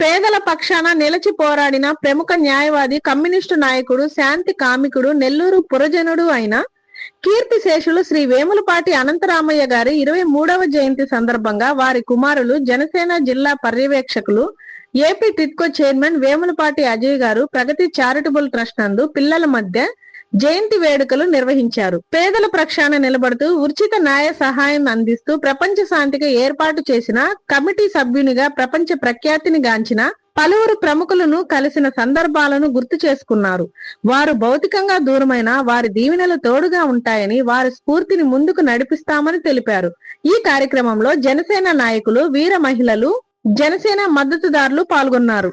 పేదల పక్షాన నిలిచి పోరాడిన ప్రముఖ న్యాయవాది కమ్యూనిస్టు నాయకుడు శాంతి కామికుడు నెల్లూరు పురజనుడు అయిన కీర్తిశేషులు శ్రీ వేములపాటి అనంతరామయ్య గారి ఇరవై మూడవ జయంతి సందర్భంగా వారి కుమారులు జనసేన జిల్లా పర్యవేక్షకులు AP TIDCO chairman Vemulapati Ajay garu Pragathi charitable trust నందు పిల్లల మధ్య జయంతి వేడుకలు నిర్వహించారు. పేదల ప్రక్షాళన నిలబడుతూ ఉచిత న్యాయ సహాయం అందిస్తూ ప్రపంచ శాంతికి ఏర్పాటు చేసిన కమిటీ సభ్యునిగా ప్రపంచ ప్రఖ్యాతిని గాంచిన పలువురు ప్రముఖులను కలిసిన సందర్భాలను గుర్తు చేసుకున్నారు. వారు భౌతికంగా దూరమైన వారి దీవెనలు తోడుగా ఉంటాయని వారి స్ఫూర్తిని ముందుకు నడిపిస్తామని తెలిపారు. ఈ కార్యక్రమంలో జనసేన నాయకులు వీర మహిళలు జనసేన మద్దతుదారులు పాల్గొన్నారు.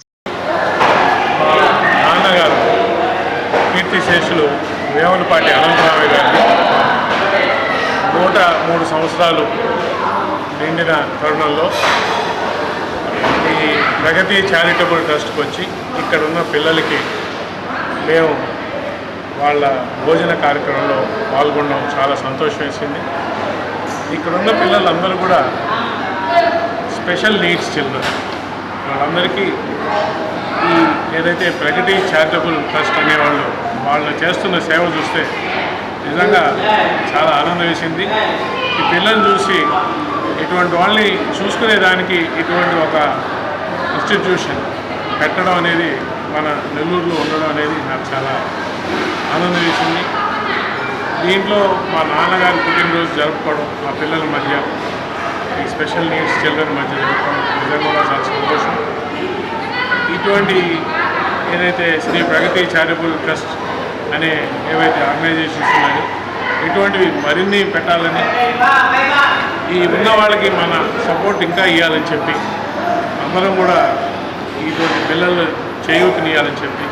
నాన్నగారు కీర్తిశేషులు వేములపాటి అనంతరామయ్య గారిని నూట మూడు సంవత్సరాలు నిండిన తరుణంలో ఈ ప్రగతి చారిటబుల్ ట్రస్ట్కి వచ్చి ఇక్కడ ఉన్న పిల్లలకి మేము వాళ్ళ భోజన కార్యక్రమంలో పాల్గొనడం చాలా సంతోషం వేసింది. ఇక్కడున్న పిల్లలందరూ కూడా స్పెషల్ నీడ్స్ చిల్డ్రన్. వాళ్ళందరికీ ఈ ఏదైతే ప్రగతి చారిటబుల్ ట్రస్ట్ అనేవాళ్ళు వాళ్ళు చేస్తున్న సేవ చూస్తే నిజంగా చాలా ఆనందం వేసింది. ఈ పిల్లల్ని చూసి ఇటువంటి వాళ్ళని చూసుకునేదానికి ఇటువంటి ఒక ఇన్స్టిట్యూషన్ పెట్టడం అనేది మన నెల్లూరులో ఉండడం అనేది నాకు చాలా ఆనందం వేసింది. దీంట్లో మా నాన్నగారి పుట్టినరోజు జరుపుకోవడం మా పిల్లల మధ్య ఈ స్పెషల్ నీడ్స్ చిల్డ్రన్ మధ్య జరుపుకోవడం నిజంగా చాలా సంతోషం. ఇటువంటి ఏదైతే శ్రీ ప్రగతి చారిటబుల్ ట్రస్ట్ అనే ఏవైతే ఆర్గనైజేషన్స్ ఉన్నాయో ఇటువంటివి మరిన్ని పెట్టాలని ఈ ఉన్న వాళ్ళకి మన సపోర్ట్ ఇంకా ఇవ్వాలని చెప్పి అందరం కూడా ఇటువంటి పిల్లలు చేయూతనియాలని చెప్పి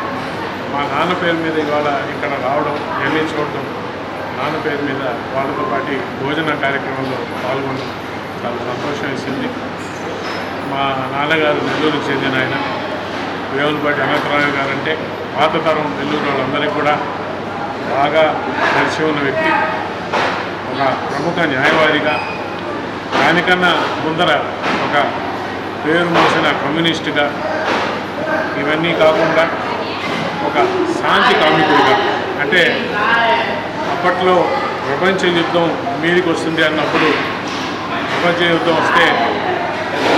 మా నాన్న పేరు మీద ఇవాళ ఇక్కడ రావడం వెళ్ళి చూడడం నాన్న పేరు మీద వాళ్ళతో పాటు భోజన కార్యక్రమంలో పాల్గొనడం చాలా సంతోషం వేసింది మా నాన్నగారు నెల్లూరుకు చెందిన ఆయన వేవులపాటి అనంతరావు గారు అంటే పాత తరం నెల్లూరు వాళ్ళందరికీ కూడా బాగా కలిసి ఉన్న వ్యక్తి. ఒక ప్రముఖ న్యాయవాదిగా దానికన్నా ముందర ఒక పేరు మోసిన కమ్యూనిస్టుగా ఇవన్నీ కాకుండా ఒక శాంతి కార్మికుడిగా. అంటే అప్పట్లో ప్రపంచ యుద్ధం మీదికి వస్తుంది అన్నప్పుడు ప్రపంచ యుద్ధం వస్తే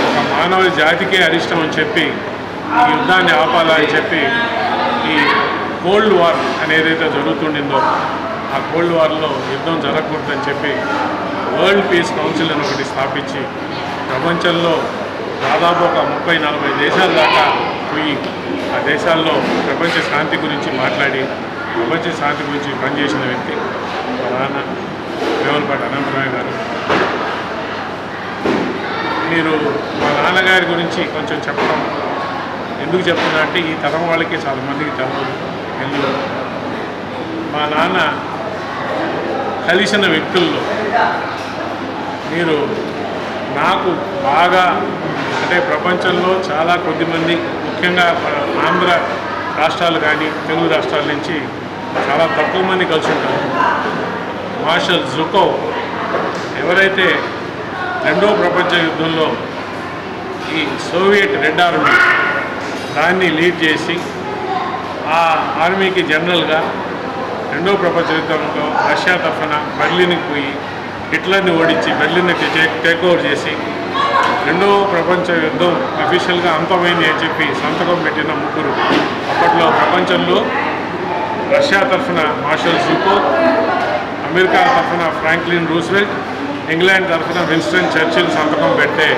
ఒక మానవ జాతికే అరిష్టం అని చెప్పి ఈ యుద్ధాన్ని ఆపాలని చెప్పి కోల్డ్ వార్ అనేది ఏదైతే జరుగుతుండిందో ఆ కోల్డ్ వార్లో యుద్ధం జరగకూడదని చెప్పి వరల్డ్ పీస్ కౌన్సిల్ అని ఒకటి స్థాపించి ప్రపంచంలో దాదాపు ఒక ముప్పై నలభై దేశాల దాకా పోయి ఆ దేశాల్లో ప్రపంచ శాంతి గురించి మాట్లాడి ప్రపంచ శాంతి గురించి పనిచేసిన వ్యక్తి మా నాన్న వేవలపాటి అనంతరావు గారు. మీరు మా నాన్నగారి గురించి కొంచెం చెప్పడం. ఎందుకు చెప్తున్నా అంటే ఈ తరం వాళ్ళకి చాలామందికి తెలియదు ఇల్లు మా నాన్న కలిసిన వ్యక్తుల్లో మీరు నాకు బాగా అంటే ప్రపంచంలో చాలా కొద్దిమంది ముఖ్యంగా ఆంధ్ర రాష్ట్రాలు కానీ తెలుగు రాష్ట్రాల నుంచి చాలా తక్కువ మంది కలిసి ఉంటారు. మార్షల్ జుకో ఎవరైతే రెండో ప్రపంచ యుద్ధంలో ఈ సోవియట్ రెడ్ ఆర్మీ దాన్ని లీడ్ చేసి ఆ ఆర్మీకి జనరల్గా రెండో ప్రపంచ యుద్ధంలో రష్యా తరఫున బెర్లిన్కి పోయి హిట్లర్ని ఓడించి బెర్లిన్ టేక్ ఓవర్ చేసి రెండో ప్రపంచ యుద్ధం అఫీషియల్గా అంతమైంది అని చెప్పి సంతకం పెట్టిన ముగ్గురు. అప్పట్లో ప్రపంచంలో రష్యా తరఫున మార్షల్ జూకో అమెరికా తరఫున ఫ్రాంక్లిన్ రూస్వెల్ట్ ఇంగ్లాండ్ తరఫున విన్స్టన్ చర్చిల్ సంతకం పెట్టే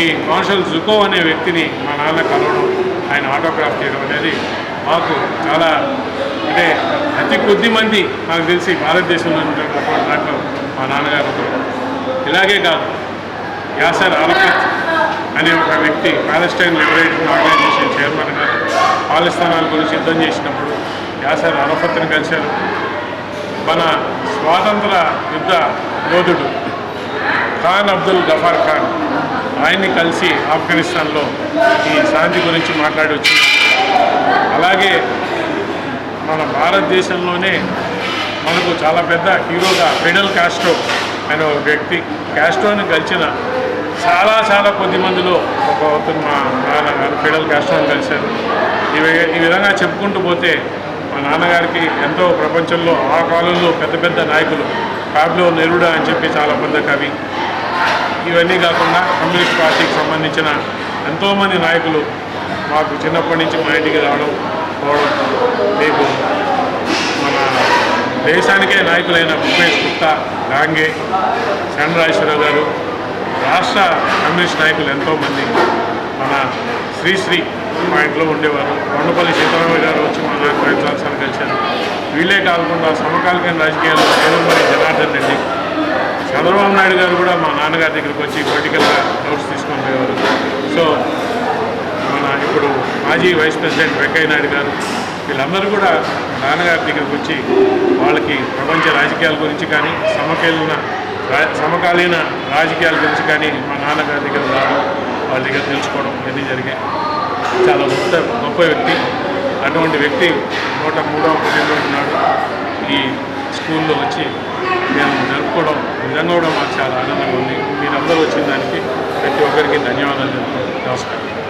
ఈ మార్షల్ జుకో అనే వ్యక్తిని మా నాన్న కలవడం ఆయన ఆటోగ్రాఫ్ చేయడం అనేది మాకు చాలా అంటే అతి కొద్ది మంది నాకు తెలిసి భారతదేశంలో ఉన్నటువంటి దాంట్లో మా నాన్నగారు ఇలాగే కాదు. యాసర్ అరఫత్ అనే ఒక వ్యక్తి పాలస్టైన్ లిబరేషన్ ఆర్గనైజేషన్ చైర్మన్గా పాలిస్తానాల గురించి యుద్ధం చేసినప్పుడు యాసర్ అరఫత్ని కలిశారు. మన స్వాతంత్ర యుద్ధ యోధుడు ఖాన్ అబ్దుల్ గఫార్ ఖాన్. ఆయన్ని కలిసి ఆఫ్ఘనిస్తాన్లో ఈ శాంతి గురించి మాట్లాడి వచ్చింది. అలాగే మన భారతదేశంలోనే మనకు చాలా పెద్ద హీరోగా ఫెడల్ కాస్ట్రో అనే ఒక వ్యక్తి కాస్ట్రోని కలిసిన చాలా చాలా కొద్ది మందిలో ఒక మా నాన్నగారు ఫెడల్ కాస్ట్రోని కలిశారు. ఈ ఈ విధంగా చెప్పుకుంటూ పోతే మా నాన్నగారికి ఎంతో ప్రపంచంలో ఆ కాలంలో పెద్ద పెద్ద నాయకులు పాబ్లో నెరుడా అని చెప్పి చాలా పెద్ద కవి. ఇవన్నీ కాకుండా కమ్యూనిస్ట్ పార్టీకి సంబంధించిన ఎంతోమంది నాయకులు మాకు చిన్నప్పటి నుంచి మా ఇంటికి రావడం పోవడం మీకు మన దేశానికే నాయకులైన భూపేష్ గుప్తా గాంగే చంద్రరాజేశ్వరరావు గారు రాష్ట్ర కమ్యూనిస్ట్ నాయకులు ఎంతోమంది మన శ్రీశ్రీ మా ఇంట్లో ఉండేవారు. కొండపల్లి సీతారామయ్య గారు వచ్చి మా నాకు రెండు సంవత్సరాలు కలిశారు. వీళ్ళే కాకుండా సమకాలీన రాజకీయాల్లో నేదుమరి జనార్దన్ రెడ్డి చంద్రబాబు నాయుడు గారు కూడా మా నాన్నగారి దగ్గరికి వచ్చి పొలిటికల్గా నోట్స్ తీసుకొని పోయేవారు. సో మన ఇప్పుడు మాజీ వైస్ ప్రెసిడెంట్ వెంకయ్య నాయుడు గారు వీళ్ళందరూ కూడా నాన్నగారి దగ్గరికి వచ్చి వాళ్ళకి ప్రపంచ రాజకీయాల గురించి కానీ సమకాలీన రా- సమకాలీన రాజకీయాల గురించి కానీ మా నాన్నగారి దగ్గర రావడం వాళ్ళ దగ్గర తెలుసుకోవడం ఇవన్నీ జరిగాయి. చాలా గొప్ప గొప్ప వ్యక్తి. అటువంటి వ్యక్తి నూట మూడవ పుట్టినరోజు ఉన్నాడు ఈ స్కూల్లో వచ్చి మేము జరుపుకోవడం నిజంగా కూడా మాకు చాలా ఆనందంగా ఉంది. మీరందరూ వచ్చిన దానికి ప్రతి ఒక్కరికి ధన్యవాదాలు నమస్కారం.